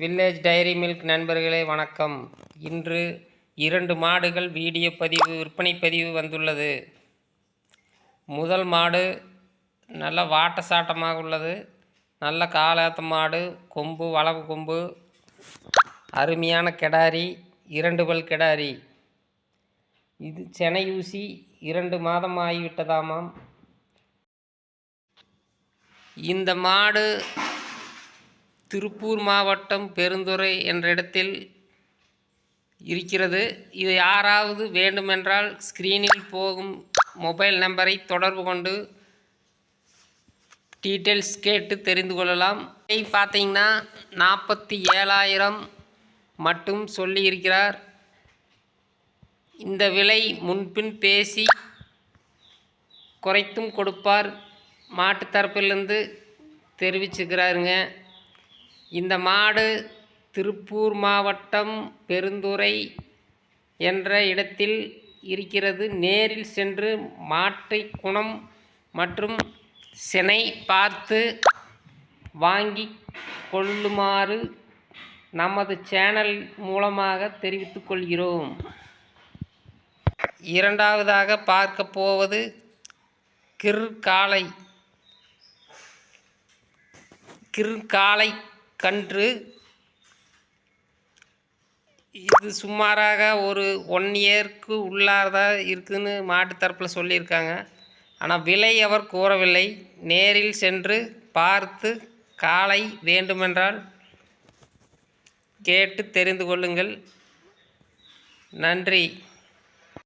Village diary milk நண்பர்களே வணக்கம். இன்று இரண்டு மாடுகள் வீடியோ பதிவு விற்பனை பதிவு வந்துள்ளது. முதல் மாடு நல்ல வாட்ட சாட்டமாக உள்ளது. நல்ல காலாத்த மாடு கொம்பு வளவு கொம்பு அருமையான கிடாரி இரண்டு பல் கிடாரி. இது செனையூசி இரண்டு மாதம் ஆகிவிட்டதாமாம். இந்த மாடு திருப்பூர் மாவட்டம் பெருந்துறை என்ற இடத்தில் இருக்கிறது. இது யாராவது வேண்டுமென்றால் ஸ்க்ரீனில் போகும் மொபைல் நம்பரை தொடர்பு கொண்டு டீட்டெயில்ஸ் கேட்டு தெரிந்து கொள்ளலாம். பார்த்தீங்கன்னா நாற்பத்தி ஏழாயிரம் மட்டும் சொல்லியிருக்கிறார். இந்த விலை முன்பின் பேசி குறைத்தும் கொடுப்பார். மாட்டு தரப்பிலிருந்து தெரிவிச்சுக்கிறாருங்க. இந்த மாடு திருப்பூர் மாவட்டம் பெருந்துறை என்ற இடத்தில் இருக்கிறது. நேரில் சென்று மாட்டை குணம் மற்றும் சினை பார்த்து வாங்கி கொள்ளுமாறு நமது சேனல் மூலமாக தெரிவித்துக் கொள்கிறோம். இரண்டாவதாக பார்க்க போவது கிற்காலை கிற்காலை கன்று. இது சுமாராக ஒரு ஒன் இயர்க்கு உள்ளாரதாக இருக்குதுன்னு மாட்டு தரப்பில் சொல்லியிருக்காங்க. ஆனால் விலை அவர் கூறவில்லை. நேரில் சென்று பார்த்து காலை வேண்டுமென்றால் கேட்டு தெரிந்து கொள்ளுங்கள். நன்றி.